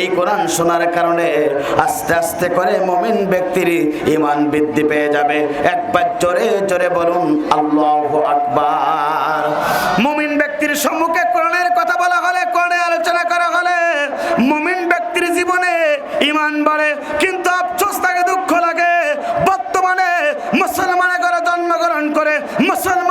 এই কোরআন শোনার কারণে আস্তে আস্তে করে মমিন ব্যক্তির ইমান বৃদ্ধি পেয়ে যাবে। একবার জোরে জোরে বলুন, আল্লাহ আকবার। মমিন ব্যক্তির সম্মুখে কোরআনের কথা বলা হলে, কোরআনে আলোচনা করা হলে মমিন ব্যক্তির জীবনে ইমান বাড়ে। কিন্তু আফসোস থাকে দুঃখ লাগে। বর্তমানে মুসলমানের জন্মগ্রহণ করে মুসলমান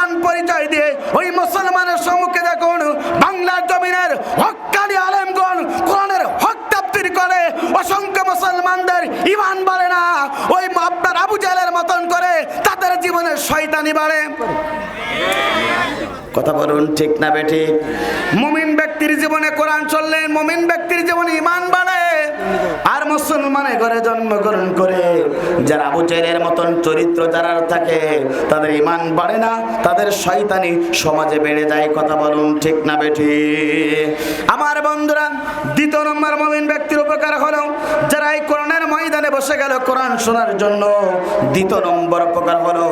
শয়তানি বাড়ে। কথা বলুন, ঠিক না বেঠিক মুমিন ব্যক্তির জীবনে কোরআন চললেন মুমিন ব্যক্তির জীবনে ইমান বাড়ে। আর মুসলমানের ঘরে জন্মগ্রহণ করে যারা আবু জেলের মতন চরিত্র যারা থাকে, তাদের ইমান বাড়ে না, তাদের শয়তানি সমাজে বেড়ে যায়। কথা বলুন, ঠিক না বেঠি? আমার বন্ধুরা, দ্বিতীয় নম্বর মুমিন ব্যক্তির উপকার হলো যারা এই কোরআনের ময়দানে বসে গেল কোরআন শোনার জন্য। দ্বিতীয় নম্বর উপকার হলো,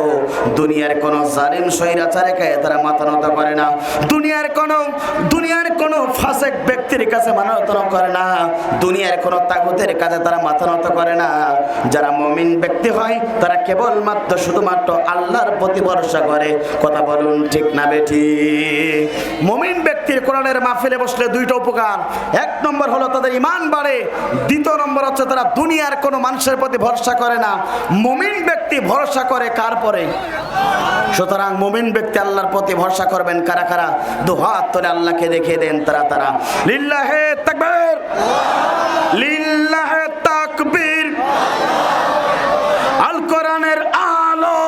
দুনিয়ার কোন জালিম স্বৈরাচারে গায়ে তারা মাথা নত করে না। দুনিয়ার কোন দুনিয়ার কোন ফাসেক ব্যক্তির কাছে মাথা নত করে না। দুনিয়ার কোন তাগুতের কাছে তারা মাথা নত করে না। যারা মমিন ব্যক্তি হয়, তারা কেবলমাত্র শুধুমাত্র আল্লাহর প্রতি ভরসা করে। কথা বলুন ঠিক না বেঠি? মমিন ব্যক্তির কোরআনের মাহফিলে বসলে দুইটা উপকার। এক নম্বর হলো তাদের ইমান বাড়ে। দ্বিতীয় নম্বর হচ্ছে তারা দুনিয়ার কোনো মানুষের প্রতি ভরসা করে না। মুমিন ব্যক্তি ভরসা করে কার পরে? সুতরাং মুমিন ব্যক্তি আল্লাহর প্রতি ভরসা করবেন কারা কারা? দু হাত তোলে আল্লাহকে দেখিয়ে দেন তারা তারা। লিল্লাহে তাকবীর। লিল্লাহে তাকবীর আল কোরআনের আলো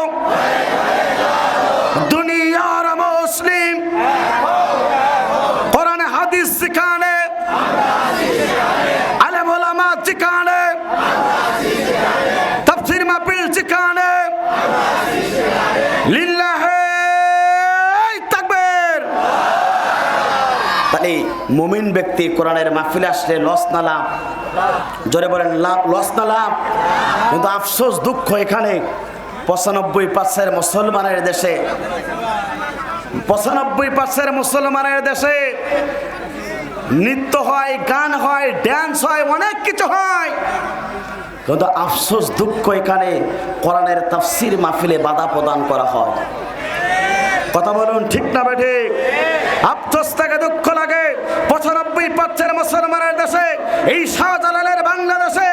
দুনিয়ার মুসলিম কোরআনে হাদিস শিখানে আলেম ওলামা শিখানে তফসির মাহফিল শিখানে লিল্লাহে তাকবীর তাহলে মুমিন ব্যক্তি কোরআনের মাহফিলে আসলে লস না লাভ? জোরে বলেন, লাভ লস না লাভ? কিন্তু আফসোস, দুঃখ এখানে। পঁচানব্বই পার্সেন্ট মুসলমানের দেশে। পঁচানব্বই পার্সেন্ট মুসলমানের দেশে নৃত্য হয়, গান হয় ড্যান্স হয়, অনেক কিছু হয়। কিন্তু আফসোস, দুঃখ এখানে কোরআনের তাফসির মাহফিলে বাধা প্রদান করা হয়। কথা বলুন ঠিক না বেঠে আফসোস থাকে দুঃখ লাগে। পঁচানব্বই পাচ্ছেন মুসলমানের দেশে এই শাহজালালের বাংলাদেশে।